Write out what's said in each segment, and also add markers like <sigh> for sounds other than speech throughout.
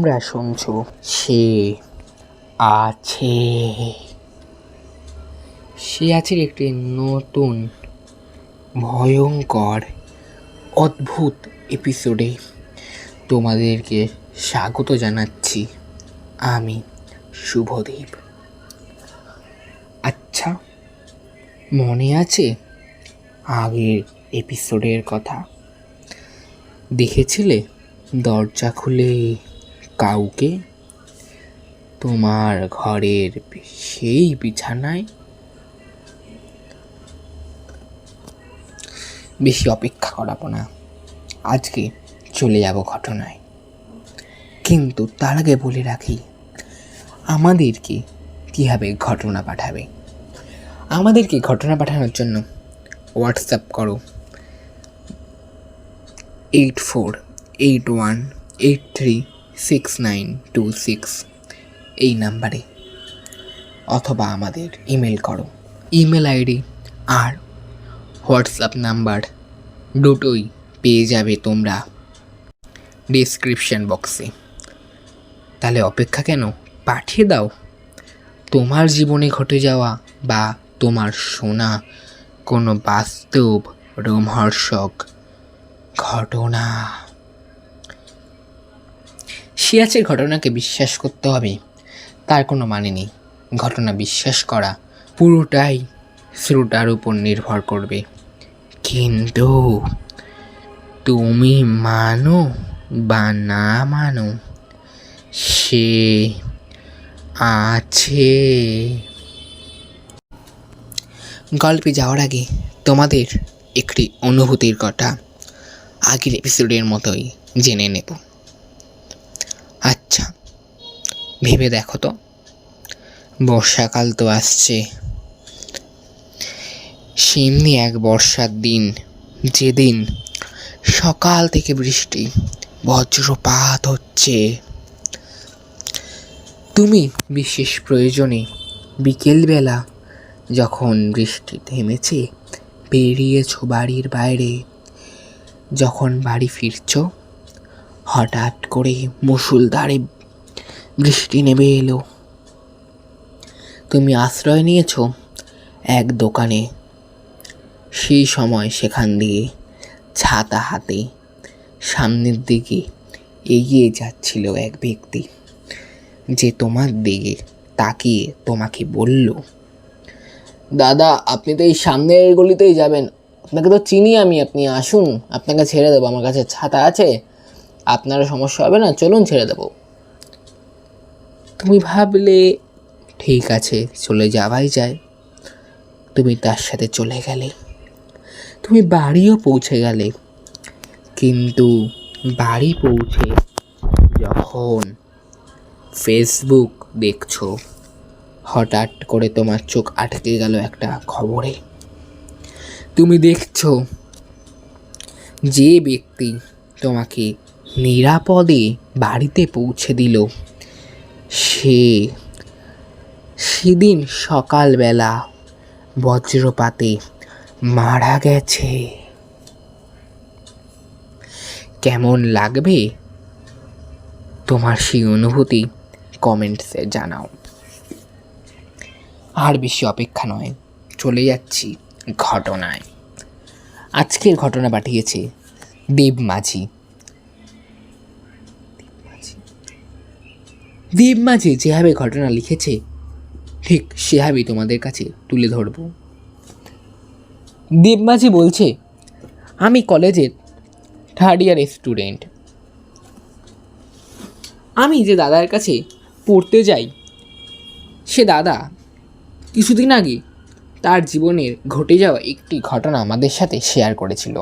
তোমরা শুনছো, সে আছে। সে আছে একটি নতুন, ভয়ঙ্কর, অদ্ভুত এপিসোডে তোমাদেরকে স্বাগত জানাচ্ছি আমি শুভদীপ। আচ্ছা মনে আছে আগের এপিসোডের কথা? দেখেছিলে? দরজা খুলে। কাউকে? তোমার ঘরের সেই বিছানায়? বেশি অপেক্ষা করাবো না। আজকে চলে যাব ঘটনায়। কিন্তু তার আগে বলে রাখি, আমাদেরকে কীভাবে ঘটনা পাঠাবে? আমাদেরকে ঘটনা পাঠানোর জন্য হোয়াটসঅ্যাপ করো। Eight four eight one eight three six nine two six এই নাম্বারে অথবা আমাদের ইমেল করো। ইমেল আইডি আর হোয়াটসঅ্যাপ নাম্বার দুটোই পেয়ে যাবে তোমরা ডিসক্রিপশন বক্সে তাহলে অপেক্ষা কেন? পাঠিয়ে দাও। তোমার জীবনে ঘটে যাওয়া বা তোমার শোনা কোনো বাস্তব রোমহর্ষক ঘটনা। সিয়াচের ঘটনাকে বিশ্বাস করতে হবে। তার কোনো মানে নেই। ঘটনা বিশ্বাস করা পুরোটাই শ্রোতার উপর নির্ভর করবে। কিন্তু তুমি মানো বা না মানো, সে আছে। গল্পে যাওয়ার আগে তোমাদের একটি অনুভূতির কথা। আগের এপিসোডের মতোই জেনে নেব। আচ্ছা ভেবে দেখো তো। বর্ষাকাল তো আসছে। সেমনি এক বর্ষার দিন, যেদিন সকাল থেকে বৃষ্টি, বজ্রপাত হচ্ছে। তুমি বিশেষ প্রয়োজনে বিকেলবেলা যখন বৃষ্টি থেমেছে, বেরিয়েছ বাড়ির বাইরে। যখন বাড়ি ফিরছ হঠাৎ করে মুসুলধারে বৃষ্টি নেমে এলো। তুমি আশ্রয় নিয়েছ এক দোকানে। সেই সময় সেখান দিয়ে ছাতা হাতে সামনের দিকে এগিয়ে যাচ্ছিল এক ব্যক্তি, যে তোমার দিকে তাকিয়ে তোমাকে বলল, দাদা, আপনি তো এই সামনের গলিতেই যাবেন। আপনাকে তো চিনি আমি। আপনি আসুন, আপনাকে ছেড়ে দেবো। আমার কাছে ছাতা আছে। আপনারও সমস্যা হবে না, চলুন ছেড়ে দেবো। তুমি ভাবলে, ঠিক আছে, চলে যাওয়াই যায়। তুমি তার সাথে চলে গেলে। তুমি বাড়িও পৌঁছে গেলে। কিন্তু বাড়ি পৌঁছে যখন ফেসবুক দেখছ, হঠাৎ করে তোমার চোখ আটকে গেল একটা খবরে। তুমি দেখছ যে ব্যক্তি তোমাকে নিরাপদে বাড়িতে পৌঁছে দিল। সে সেদিন সকালবেলা বজ্রপাতে মারা গেছে। কেমন লাগবে? তোমার সেই অনুভূতি কমেন্টসে জানাও। আর বেশি অপেক্ষা নয়, চলে যাচ্ছি ঘটনায়। আজকের ঘটনা পাঠিয়েছে দেব মাঝি দেব মাঝি যেভাবে ঘটনা লিখেছে, ঠিক সেভাবেই তোমাদের কাছে তুলে ধরব। দেব মাঝি বলছে, আমি কলেজের থার্ড ইয়ার স্টুডেন্ট আমি যে দাদার কাছে পড়তে যাই, সে দাদা কিছুদিন আগে তার জীবনের ঘটে যাওয়া একটি ঘটনা আমাদের সাথে শেয়ার করেছিল।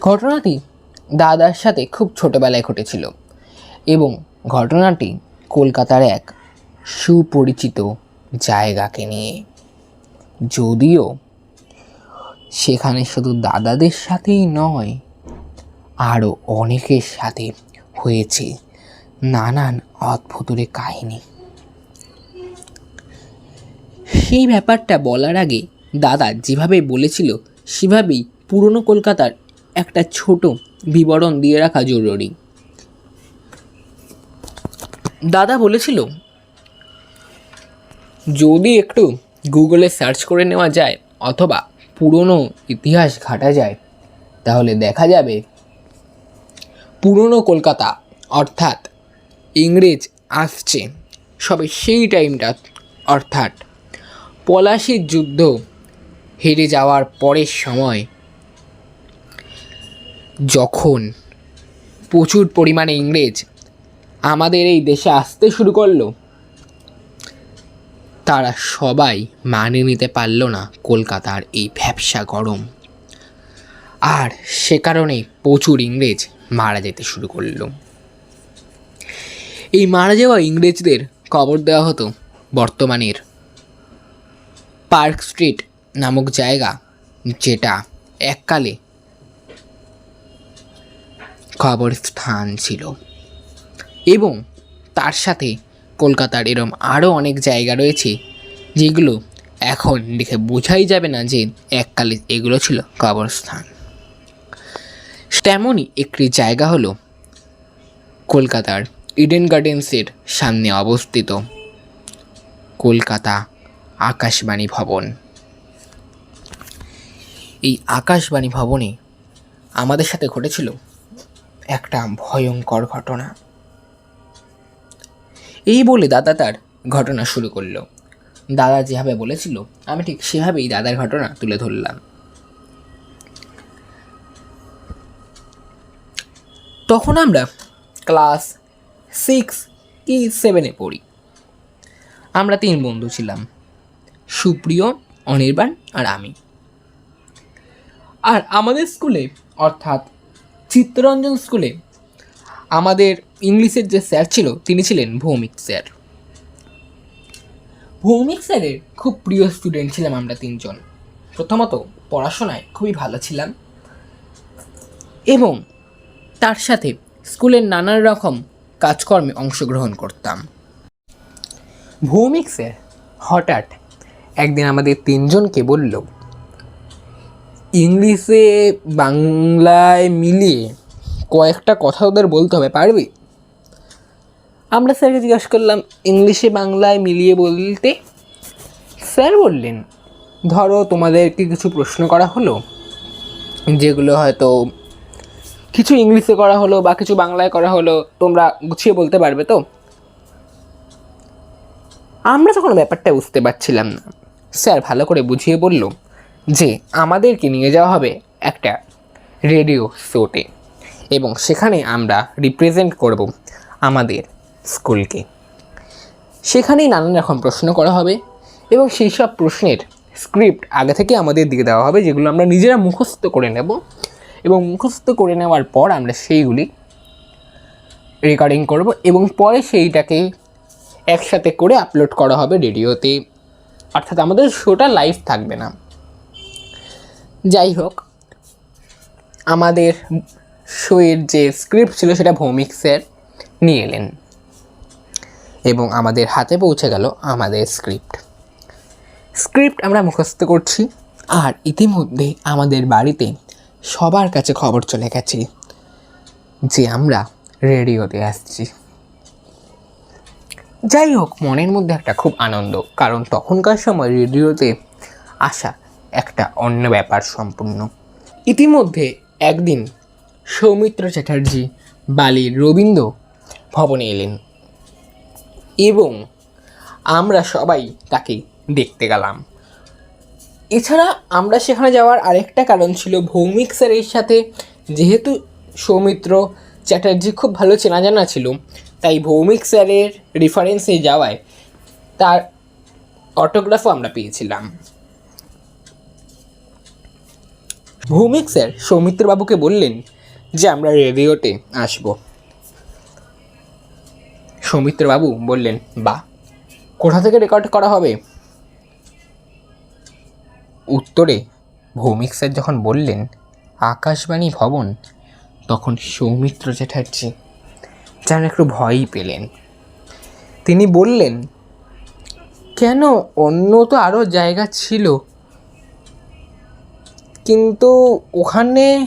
ঘটনাটি দাদার সাথে খুব ছোটোবেলায় ঘটেছিল এবং ঘটনাটি কলকাতার এক সুপরিচিত জায়গাকে নিয়ে। যদিও সেখানে শুধু দাদাদের সাথেই নয় আরও অনেকের সাথে হয়েছে নানান অদ্ভুতরে কাহিনী। সেই ব্যাপারটা বলার আগে দাদা যেভাবে বলেছিল, সেভাবেই পুরনো কলকাতার একটা ছোট বিবরণ দিয়ে রাখা জরুরি। দাদা বলেছিল, যদি একটু গুগলে সার্চ করে নেওয়া যায় অথবা পুরনো ইতিহাস ঘাটা যায়, তাহলে দেখা যাবে পুরনো কলকাতা অর্থাৎ ইংরেজ আসছে। সবে সেই টাইমটা অর্থাৎ পলাশির যুদ্ধ হেরে যাওয়ার পরের সময় যখন প্রচুর পরিমাণে ইংরেজ আমাদের এই দেশে আসতে শুরু করল। তারা সবাই মানিয়ে নিতে পারল না কলকাতার এই ভ্যাবসা গরম। আর সে কারণে প্রচুর ইংরেজ মারা যেতে শুরু করল। এই মারা যাওয়া ইংরেজদের কবর দেওয়া হতো বর্তমানের পার্ক স্ট্রিট নামক জায়গা, যেটা এককালে কবরস্থান ছিল। এবং তার সাথে কলকাতার এরম আরও অনেক জায়গা রয়েছে যেগুলো এখন দেখে বোঝাই যাবে না যে এককালে এগুলো ছিল কবরস্থান। তেমনই একটি জায়গা হলো কলকাতার ইডেন গার্ডেন্সের সামনে অবস্থিত কলকাতা আকাশবাণী ভবন। এই আকাশবাণী ভবনে আমাদের সাথে ঘটেছিল একটা ভয়ঙ্কর ঘটনা। এই বলে দাদা তার ঘটনা শুরু করল। দাদা যেভাবে বলেছিল, আমি ঠিক সেভাবেই দাদার ঘটনা তুলে ধরলাম। তখন আমরা ক্লাস সিক্স কি সেভেনে পড়ি। আমরা তিন বন্ধু ছিলাম, সুপ্রিয়, অনির্বাণ আর আমি। আর আমাদের স্কুলে, অর্থাৎ চিত্তরঞ্জন স্কুলে, আমাদের ইংলিশের যে স্যার ছিল, তিনি ছিলেন ভৌমিক স্যার। ভৌমিক স্যারের খুব প্রিয় স্টুডেন্ট ছিলাম আমরা তিনজন। প্রথমত পড়াশোনায় খুবই ভালো ছিলাম এবং তার সাথে স্কুলের নানান রকম কাজকর্মে অংশগ্রহণ করতাম। ভৌমিক স্যার হঠাৎ একদিন আমাদের তিনজনকে বলল, ইংলিশে বাংলায় মিলিয়ে কয়েকটা কথা ওদের বলতে হবে, পারবি? আমরা স্যারকে জিজ্ঞাসা করলাম, ইংলিশে বাংলায় মিলিয়ে বলতে স্যার বললেন, ধরো তোমাদেরকে কিছু প্রশ্ন করা হলো, যেগুলো হয়তো কিছু ইংলিশে করা হলো বা কিছু বাংলায় করা হলো, তোমরা গুছিয়ে বলতে পারবে তো? আমরা তখন ব্যাপারটা বুঝতে পারছিলাম না। স্যার ভালো করে বুঝিয়ে বলল যে, আমাদেরকে নিয়ে যাওয়া হবে একটা রেডিও শোতে এবং সেখানে আমরা রিপ্রেজেন্ট করব আমাদের স্কুলকে। সেখানেই নানান রকম প্রশ্ন করা হবে এবং সেই সব প্রশ্নের স্ক্রিপ্ট আগে থেকে আমাদের দিয়ে দেওয়া হবে, যেগুলো আমরা নিজেরা মুখস্থ করে নেব। এবং মুখস্থ করে নেওয়ার পর আমরা সেইগুলি রেকর্ডিং করব এবং পরে সেইটাকে একসাথে করে আপলোড করা হবে রেডিওতে। অর্থাৎ আমাদের শোটা লাইভ থাকবে না। যাই হোক, আমাদের শোয়ের যে স্ক্রিপ্ট ছিল সেটা ভৌমিক স্যার নিয়ে এলেন। এবং আমাদের হাতে পৌঁছে গেল আমাদের স্ক্রিপ্ট স্ক্রিপ্ট আমরা মুখস্থ করছি, আর ইতিমধ্যে আমাদের বাড়িতে সবার কাছে খবর চলে গেছে যে আমরা রেডিওতে আসছি। যাই হোক, মনের মধ্যে একটা খুব আনন্দ, কারণ তখনকার সময় রেডিওতে আসা একটা অন্য ব্যাপার সম্পূর্ণ। ইতিমধ্যে একদিন সৌমিত্র চ্যাটার্জি বালির রবীন্দ্র ভবনে এলেন। এবং আমরা সবাই তাকে দেখতে গেলাম। এছাড়া আমরা সেখানে যাওয়ার আরেকটা কারণ ছিল ভৌমিক স্যারের সাথে। যেহেতু সৌমিত্র চ্যাটার্জি খুব ভালো চেনা জানা ছিল, তাই ভৌমিক স্যারের রেফারেন্সে যাওয়ায় তার অটোগ্রাফও আমরা পেয়েছিলাম। ভৌমিক স্যার সৌমিত্রবাবুকে বললেন যে আমরা রেডিওতে আসব। সৌমিত্রবাবু বললেন বা কোথা থেকে রেকর্ড করা হবে? উত্তরে ভৌমিক স্যার যখন বললেন, আকাশবাণী ভবন, তখন সৌমিত্র চ্যাটার্জি যেন একটু ভয়ই পেলেন। তিনি বললেন, কেন? অন্য তো আরও জায়গা ছিল। কিন্তু ওখানে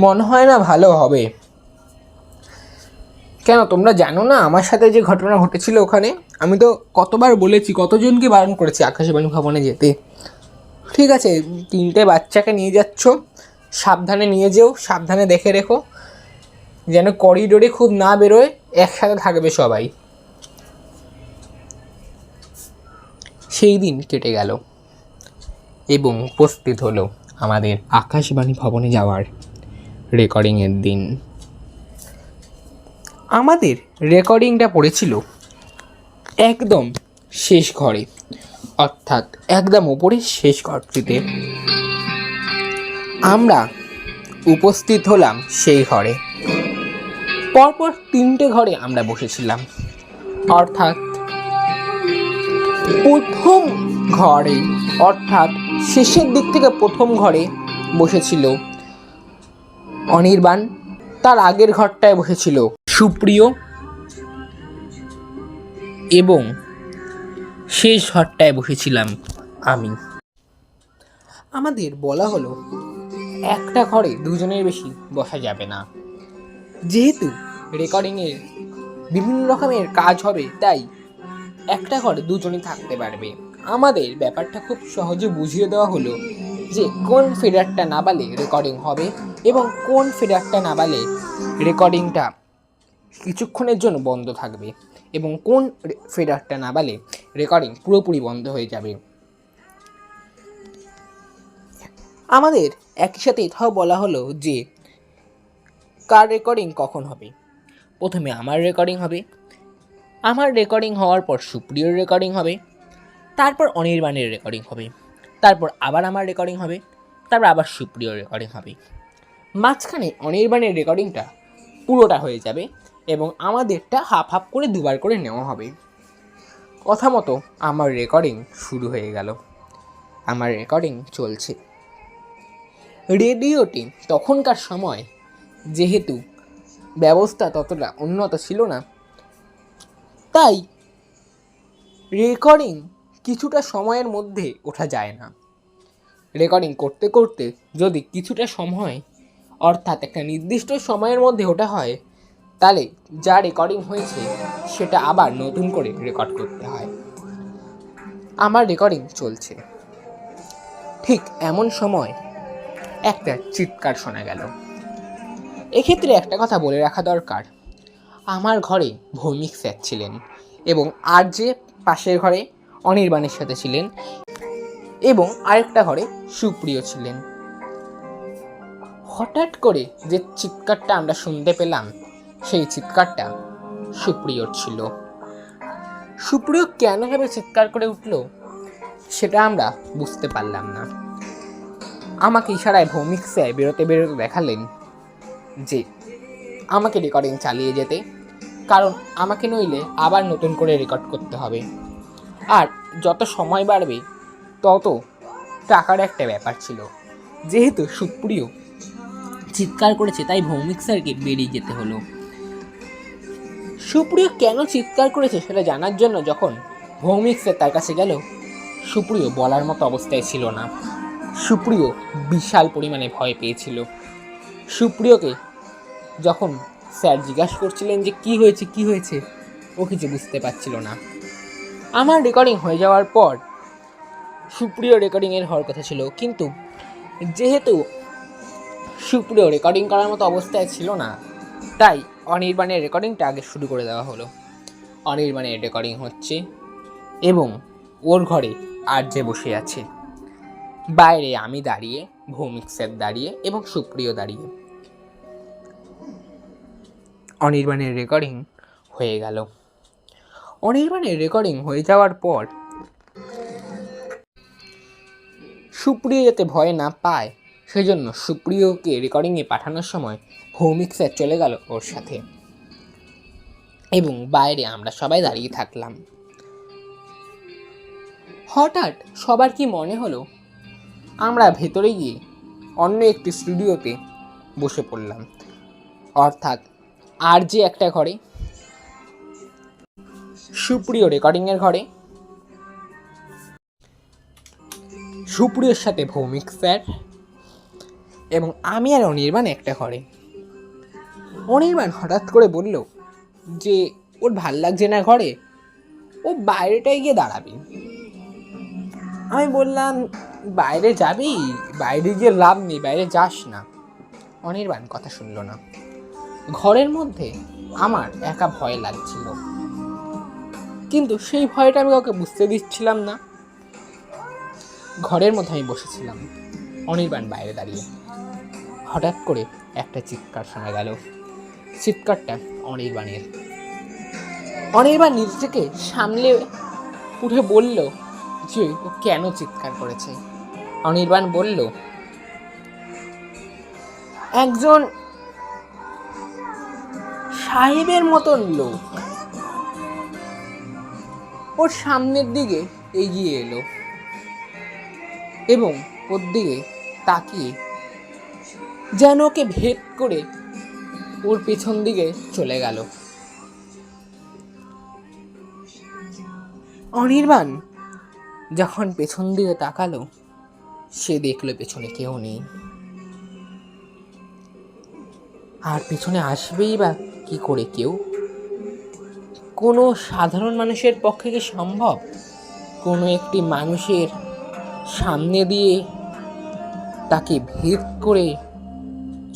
মনে হয় না ভালো হবে। কেন? তোমরা জানো না আমার সাথে যে ঘটনা ঘটেছিল ওখানে? আমি তো কতবার বলেছি, কতজনকে বারণ করেছি আকাশবাণী ভবনে যেতে। ঠিক আছে, তিনটে বাচ্চাকে নিয়ে যাচ্ছ, সাবধানে নিয়ে যেও, সাবধানে দেখে রেখো, যেন করিডোরে খুব না বেরোয়, একসাথে থাকবে সবাই। সেই দিন কেটে গেল এবং উপস্থিত হলো আমাদের আকাশবাণী ভবনে যাওয়ার রেকর্ডিংয়ের দিন। আমাদের রেকর্ডিংটা পড়েছিল একদম শেষ ঘরে, অর্থাৎ একদম উপরে শেষ ঘরটিতে। আমরা উপস্থিত হলাম সেই ঘরে। পরপর তিনটে ঘরে আমরা বসেছিলাম, অর্থাৎ প্রথম ঘরে, অর্থাৎ শেষের দিক থেকে প্রথম ঘরে বসেছিল অনির্বাণ তার আগের ঘরটায় বসেছিল। সুপ্রিয় এবং শেষ ঘরটায় বসেছিলাম আমি। আমাদের বলা হলো, একটা ঘরে দুজনের বেশি বসা যাবে না। যেহেতু রেকর্ডিংয়ের বিভিন্ন রকমের কাজ হবে, তাই একটা ঘরে দুজনই থাকতে পারবে। আমাদের ব্যাপারটা খুব সহজে বুঝিয়ে দেওয়া হলো যে কোন ফিডারটা না বালে রেকর্ডিং হবে। এবং কোন ফিডারটা নামালে রেকর্ডিংটা কিছুক্ষণের জন্য বন্ধ থাকবে এবং কোন ফিডারটা না বালে রেকর্ডিং পুরোপুরি বন্ধ হয়ে যাবে। আমাদের একই সাথে এটাও বলা হলো যে, কার রেকর্ডিং কখন হবে? প্রথমে আমার রেকর্ডিং হবে, আমার রেকর্ডিং হওয়ার পর সুপ্রিয়র রেকর্ডিং হবে, তারপর অনির্বাণের রেকর্ডিং হবে, তারপর আবার আমার রেকর্ডিং হবে, তারপর আবার সুপ্রিয়র রেকর্ডিং হবে। মাঝখানে অনির্বাণের রেকর্ডিংটা পুরোটা হয়ে যাবে এবং আমাদেরটা হাফ হাফ করে দুবার করে নেওয়া হবে। কথা মতো আমার রেকর্ডিং শুরু হয়ে গেল। আমার রেকর্ডিং চলছে। রেডিওটি তখনকার সময় যেহেতু ব্যবস্থা ততটা উন্নত ছিল না, তাই রেকর্ডিং কিছুটা সময়ের মধ্যে ওঠা যায় না। রেকর্ডিং করতে করতে যদি কিছুটা সময় অর্থাৎ একটা নির্দিষ্ট সময়ের মধ্যে ওটা হয়, তাহলে যা রেকর্ডিং হয়েছে সেটা আবার নতুন করে রেকর্ড করতে হয়। আমার রেকর্ডিং চলছে। ঠিক এমন সময় একটা চিৎকার শোনা গেল। এক্ষেত্রে একটা কথা বলে রাখা দরকার। আমার ঘরে ভৌমিক স্যার ছিলেন এবং আর যে পাশের ঘরে অনির্বাণের সাথে ছিলেন এবং আরেকটা ঘরে সুপ্রিয় ছিলেন। হঠাৎ করে যে চিৎকারটা আমরা শুনতে পেলাম, সেই চিৎকারটা সুপ্রিয়র ছিল। সুপ্রিয় কেন ভাবে চিৎকার করে উঠল, সেটা আমরা বুঝতে পারলাম না। আমাকে ইশারায় ভৌমিক স্যার বেরোতে বেরোতে দেখালেন যে, আমাকে রেকর্ডিং চালিয়ে যেতে, কারণ আমাকে নইলে আবার নতুন করে রেকর্ড করতে হবে। আর যত সময় বাড়বে, তত টাকার একটা ব্যাপার ছিল। যেহেতু সুপ্রিয় চিৎকার করেছে, তাই ভৌমিক স্যারকে বেরিয়ে যেতে হলো। সুপ্রিয় কেন চিৎকার করেছে সেটা জানার জন্য যখন ভৌমিক স্যার তার কাছে গেল, সুপ্রিয় বলার মতো অবস্থায় ছিল না। সুপ্রিয় বিশাল পরিমাণে ভয় পেয়েছিল। সুপ্রিয়কে যখন স্যার জিজ্ঞাসা করছিলেন যে কি হয়েছে কি হয়েছে, ও কিছু বুঝতে পারছিল না। আমার রেকর্ডিং হয়ে যাওয়ার পর সুপ্রিয় রেকর্ডিংয়ের হওয়ার কথা ছিল, কিন্তু যেহেতু সুপ্রিয় রেকর্ডিং করার মতো অবস্থায় ছিল না। তাই অনির্বাণের রেকর্ডিংটা আগে শুরু করে দেওয়া হলো। অনির্বাণের রেকর্ডিং হচ্ছে, এবং ওর ঘরে আর যে বসে আছে। বাইরে আমি দাঁড়িয়ে, ভৌমিক স্যার দাঁড়িয়ে এবং সুপ্রিয় দাঁড়িয়ে। অনির্বাণের রেকর্ডিং হয়ে গেল। অনির্বাণের রেকর্ডিং হয়ে যাওয়ার পর, সুপ্রিয় যাতে ভয় না পায় সেজন্য সুপ্রিয়কে রেকর্ডিংয়ে পাঠানোর সময় ভৌমিক স্যার চলে গেল ওর সাথে। এবং বাইরে আমরা সবাই দাঁড়িয়ে থাকলাম। হঠাৎ সবার কি মনে হলো? আমরা ভেতরে গিয়ে অন্য একটি স্টুডিওতে বসে পড়লাম। অর্থাৎ আর যে একটা ঘরে, সুপ্রিয় রেকর্ডিংয়ের ঘরে, সুপ্রিয়র সাথে ভৌমিক স্যার এবং আমি আর অনির্বাণ একটা ঘরে। অনির্বাণ হঠাৎ করে বলল, যে, ওর ভালো লাগছে না ঘরে? ও বাইরেটায় গিয়ে দাঁড়াবে। আমি বললাম, বাইরে যাবি? বাইরে গিয়ে লাভ নেই, বাইরে যাস না। অনির্বাণ কথা শুনলো না। ঘরের মধ্যে আমার একা ভয় লাগছিল। কিন্তু সেই ভয়টা আমি কাউকে বুঝতে দিচ্ছিলাম না। ঘরের মধ্যে আমি বসেছিলাম, অনির্বাণ বাইরে দাঁড়িয়ে। হঠাৎ করে একটা চিৎকার শোনা গেল। চিৎকারটা অনির্বাণের। অনির্বাণ নিজেকে সামলে উঠে বলল, যে ও কেন চিৎকার করেছে? অনির্বাণ বলল, একজন সাহেবের মতন লোক। ওর সামনের দিকে এগিয়ে এলো এবং ওর দিকে তাকিয়ে যেন ওকে ভেদ করে ওর পেছন দিকে চলে গেল। অনির্বাণ যখন পেছন দিকে তাকালো, সে দেখল পেছনে কেউ নেই। আর পেছনে আসবেই বা কি করে কেউ? কোনো সাধারণ মানুষের পক্ষে কি সম্ভব? কোনো একটি মানুষের সামনে দিয়ে তাকে ভেদ করে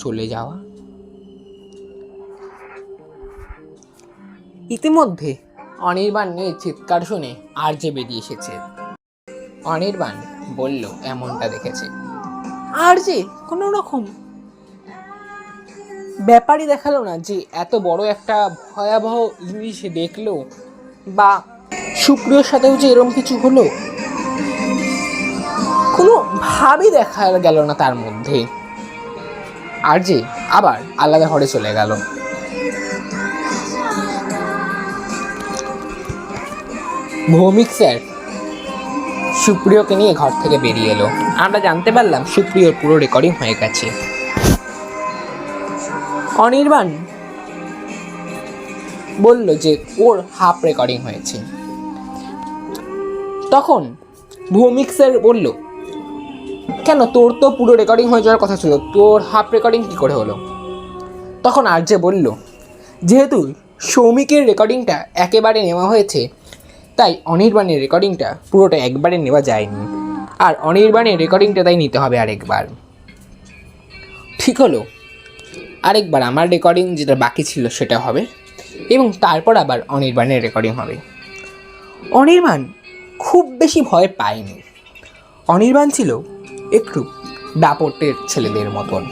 চলে যাওয়া। ইতিমধ্যে অনির্বাণের চিৎকার শুনে আর যে বেরিয়ে এসেছে। অনির্বাণ বলল এমনটা দেখেছে। আর যে কোনো রকম। ব্যাপারই দেখাল না যে এত বড় একটা ভয়াবহ জিনিস দেখল বা সুপ্রিয়র সাথেও যে এরম কিছু হলো কোনো ভাবই দেখা গেল না তার মধ্যে। আর যে আবার আলাদা ঘরে চলে গেল। ভৌমিক স্যার সুপ্রিয়কে নিয়ে ঘর থেকে বেরিয়ে এলো। আমরা জানতে পারলাম সুপ্রিয়র পুরো রেকর্ডিং হয়ে গেছে। অনির্বাণ বলল যে ওর হাফ রেকর্ডিং হয়েছে। তখন ভৌমিক স্যার বলল কেন তোর তো পুরো রেকর্ডিং হয়ে যাওয়ার কথা ছিল তোর হাফ রেকর্ডিং কী করে হলো? তখন আর্যে বলল, যেহেতু সৌমিকের রেকর্ডিংটা একেবারে নেওয়া হয়েছে, তাই অনির্বাণের রেকর্ডিংটা পুরোটা একবারে নেওয়া যায়নি। আর অনির্বাণের রেকর্ডিংটা তাই নিতে হবে আরেকবার। ঠিক হলো। আরেকবার আমার রেকর্ডিং যেটা বাকি ছিল সেটা হবে, এবং তারপর আবার অনির্বাণের রেকর্ডিং হবে। অনির্বাণ খুব বেশি ভয় পায়নি। অনির্বাণ ছিল একটু দাপটের ছেলেদের মতন।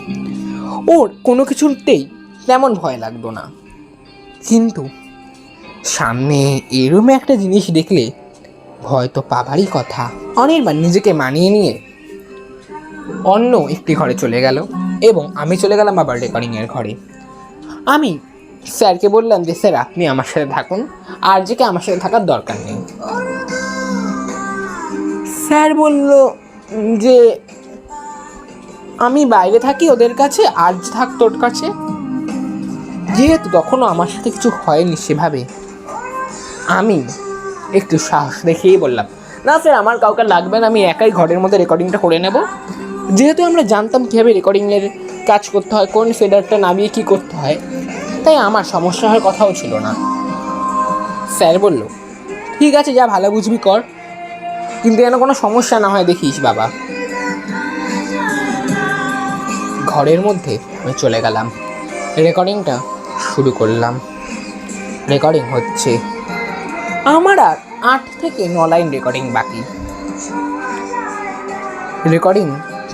ওর কোনো কিছুতেই তেমন ভয় লাগতো না। কিন্তু সামনে এরম একটা জিনিস দেখলে ভয় তো পাবারই কথা। অনির্বাণ নিজেকে মানিয়ে নিয়ে অন্য একটি ঘরে চলে গেল এবং আমি চলে গেলাম আবার রেকর্ডিংয়ের ঘরে। আমি স্যারকে বললাম যে, স্যার, আপনি আমার সাথে থাকুন। আর যে আমার সাথে থাকার দরকার নেই। স্যার বলল যে আমি বাইরে থাকি ওদের কাছে, আর থাক তোর কাছে। যেহেতু তখনও আমার সাথে কিছু হয়নি সেভাবে। আমি একটু সাহস দেখেই বললাম, না স্যার আমার কাউকে লাগবে না, আমি একাই ঘরের মধ্যে রেকর্ডিংটা করে নেব। যেহেতু আমরা জানতাম কীভাবে রেকর্ডিংয়ের কাজ করতে হয়, কোন ফেডারটা নামিয়ে কী করতে হয়, তাই আমার সমস্যা হওয়ার কথাও ছিল না। স্যার বলল, ঠিক আছে, যা ভালো বুঝবি কর, কিন্তু যেন কোনো সমস্যা না হয় দেখিস বাবা। ঘরের মধ্যে আমি চলে গেলাম। রেকর্ডিংটা শুরু করলাম। রেকর্ডিং হচ্ছে আমার আর আট থেকে ন লাইন রেকর্ডিং বাকি। রেকর্ডিং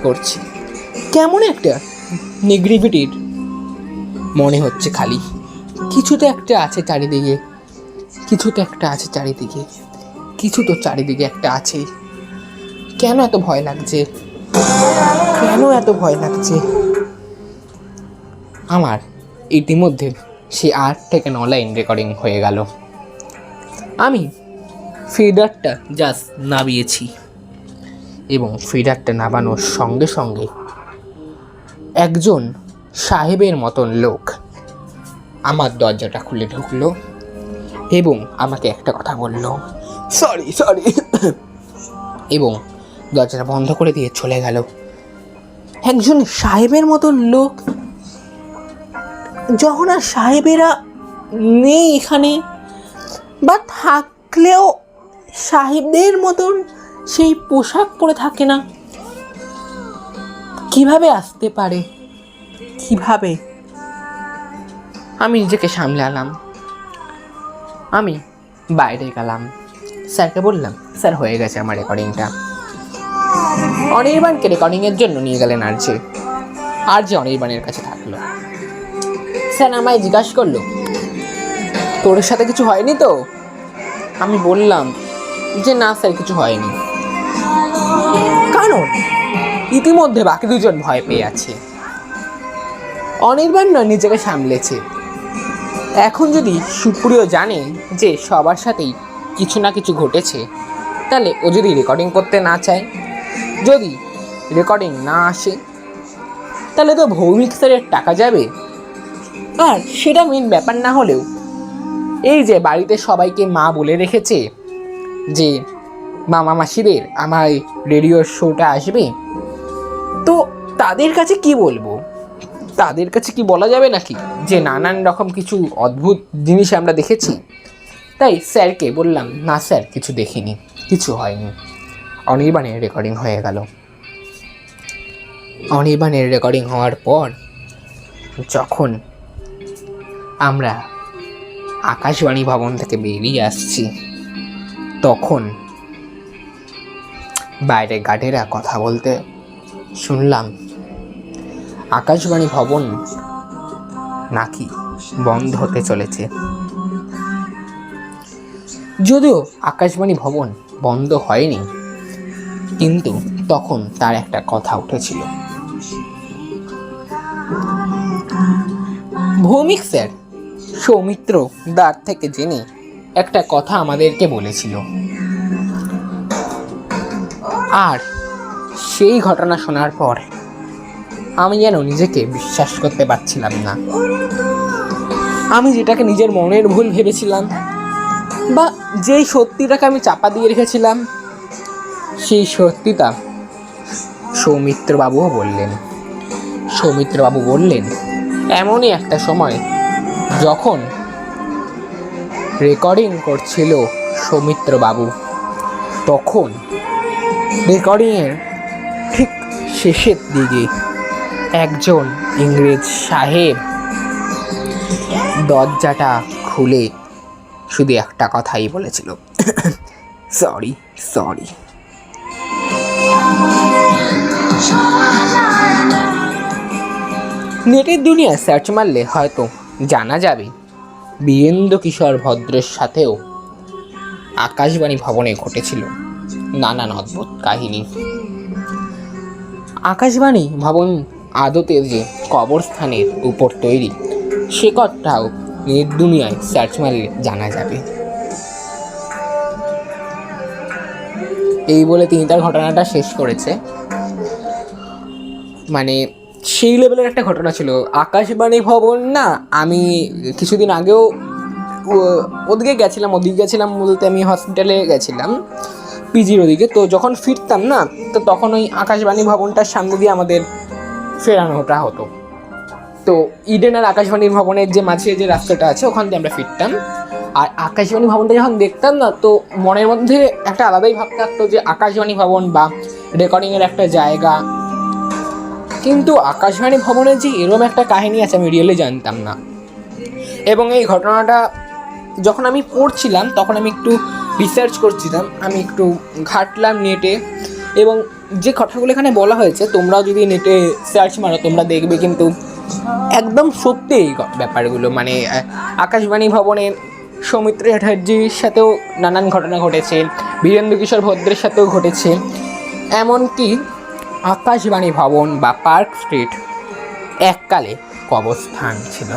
করছি। কেমন একটা নেগেটিভিটির মনে হচ্ছে খালি। কিছু তো একটা আছে চারিদিকে কিছু তো একটা আছে চারিদিকে, কিছু তো চারিদিকে একটা আছে। কেন এত ভয় লাগছে? কেন এত ভয় লাগছে? আমার ইতিমধ্যে সে আট থেকে ন লাইন রেকর্ডিং হয়ে গেল। আমি ফিডারটা জাস্ট নামিয়েছি এবং ফিডারটা নামানোর সঙ্গে সঙ্গে একজন সাহেবের মতন লোক আমার দরজাটা খুলে ঢুকলো এবং আমাকে একটা কথা বলল সরি সরি এবং দরজাটা বন্ধ করে দিয়ে চলে গেল। একজন সাহেবের মতন লোক যখন আর সাহেবেরা নেই এখানে, বা থাকলেও সাহেবদের মতন সেই পোশাক পরে থাকে না। কীভাবে আসতে পারে? কীভাবে? আমি নিজেকে সামলালাম। আমি বাইরে গেলাম। স্যারকে বললাম, স্যার, হয়ে গেছে আমার রেকর্ডিংটা অনির্বাণকে রেকর্ডিংয়ের জন্য নিয়ে গেলেন আর যে আর যে অনির্বাণের কাছে থাকল স্যার আমায় জিজ্ঞাসা করল। তোর সাথে কিছু হয়নি তো? আমি বললাম যে, না স্যার, কিছু হয়নি। কারণ ইতিমধ্যে বাকি দুজন ভয় পেয়ে আছে। অনির্বাণ নয় নিজেকে সামলেছে। এখন যদি সুপ্রিয় জানে যে সবার সাথেই কিছু না কিছু ঘটেছে, তাহলে ও যদি রেকর্ডিং করতে না চায়, যদি রেকর্ডিং না আসে, তাহলে তো ভৌমিক স্যারের টাকা যাবে। আর সেটা মেন ব্যাপার না হলেও। এই যে বাড়িতে সবাইকে মা বলে রেখেছে যে, মামা মাসিদের আমার রেডিও শোটা আসবে, তো তাদের কাছে কি বলব? তাদের কাছে কি বলা যাবে নাকি? যে নানান রকম কিছু অদ্ভুত জিনিস আমরা দেখেছি। তাই স্যারকে বললাম, না স্যার, কিছু দেখিনি, কিছু হয়নি। অনির্বাণের রেকর্ডিং হয়ে গেল। অনির্বাণের রেকর্ডিং হওয়ার পর যখন আমরা আকাশবাণী ভবন থেকে বেরিয়ে আসছি। তখন বাইরে গার্ডেরা কথা বলতে শুনলাম আকাশবাণী ভবন নাকি বন্ধ হতে চলেছে। যদিও আকাশবাণী ভবন বন্ধ হয়নি, কিন্তু তখন তার একটা কথা উঠেছিল। ভৌমিক স্যার সৌমিত্র দার থেকে জেনে একটা কথা আমাদেরকে বলেছিল। আর সেই ঘটনা শোনার পর আমি যেন নিজেকে বিশ্বাস করতে পারছিলাম না। আমি যেটাকে নিজের মনের ভুল ভেবেছিলাম বা যেই সত্যিটাকে আমি চাপা দিয়ে রেখেছিলাম, সেই সত্যিটা সৌমিত্রবাবুও বললেন। সৌমিত্রবাবু বললেন, এমনই একটা সময় যখন রেকর্ডিং করছিল সৌমিত্রবাবু, তখন রেকর্ডিংয়ের ঠিক শেষের দিকে একজন ইংরেজ সাহেব দরজাটা খুলে শুধু একটা কথাই বলেছিল। <coughs> সরি সরি নেটের দুনিয়ায় সার্চ মারলে হয়তো জানা যাবে, বীরেন্দ্র কিশোর ভদ্রের সাথেও আকাশবাণী ভবনে ঘটেছিল নানান অদ্ভুত কাহিনী। আকাশবাণী ভবন আদতে যে কবরস্থানের উপর তৈরি, সে কথাও নেট দুনিয়ায় সার্চ মারলে জানা যাবে। এই বলে তিনি তার ঘটনাটা শেষ করেছে। মানে সেই লেভেলের একটা ঘটনা ছিল। আকাশবাণী ভবন না, আমি কিছুদিন আগেও ওদিকে গেছিলাম ওদিকে গেছিলাম বলতে আমি হসপিটালে গেছিলাম পিজির ওদিকে। তো যখন ফিরতাম না, তো তখন ওই আকাশবাণী ভবনটার সামনে দিয়ে আমাদের ফেরানোটা হতো। তো ইডেন আর আকাশবাণী ভবনের যে মাঝে যে রাস্তাটা আছে, ওখান দিয়ে আমরা ফিরতাম। আর আকাশবাণী ভবনটা যখন দেখতাম না, তো মনের মধ্যে একটা আলাদাই ভাব থাকতো যে আকাশবাণী ভবন বা রেকর্ডিংয়ের একটা জায়গা কিন্তু আকাশবাণী ভবনের যে এরম একটা কাহিনী আছে, আমি রিয়েলি জানতাম না। এবং এই ঘটনাটা যখন আমি পড়ছিলাম, তখন আমি একটু রিসার্চ করছিলাম, আমি একটু ঘাটলাম নেটে। এবং যে কথাগুলো এখানে বলা হয়েছে, তোমরাও যদি নেটে সার্চ মারো, তোমরা দেখবে কিন্তু একদম সত্যি এই ব্যাপারগুলো। মানে আকাশবাণী ভবনে সৌমিত্র চ্যাটার্জির সাথেও নানান ঘটনা ঘটেছে, বীরেন্দ্র কিশোর ভদ্রের সাথেও ঘটেছে। এমনকি আকাশবাণী ভবন বা পার্ক স্ট্রিট এককালে কবরস্থান ছিল।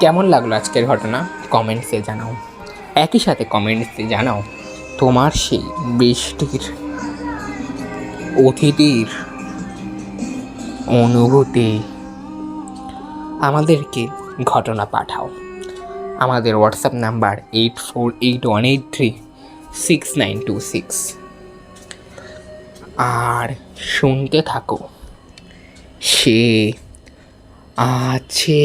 কেমন লাগল আজকের ঘটনা? কমেন্টসে জানাও। একই সাথে কমেন্টসে জানাও তোমার সেই বৃষ্টির, অতিথির অনুভূতি। আমাদেরকে ঘটনা পাঠাও। আমাদের WhatsApp number eight four eight one eight three six nine two six আর শুনতে থাকো, সে আছে।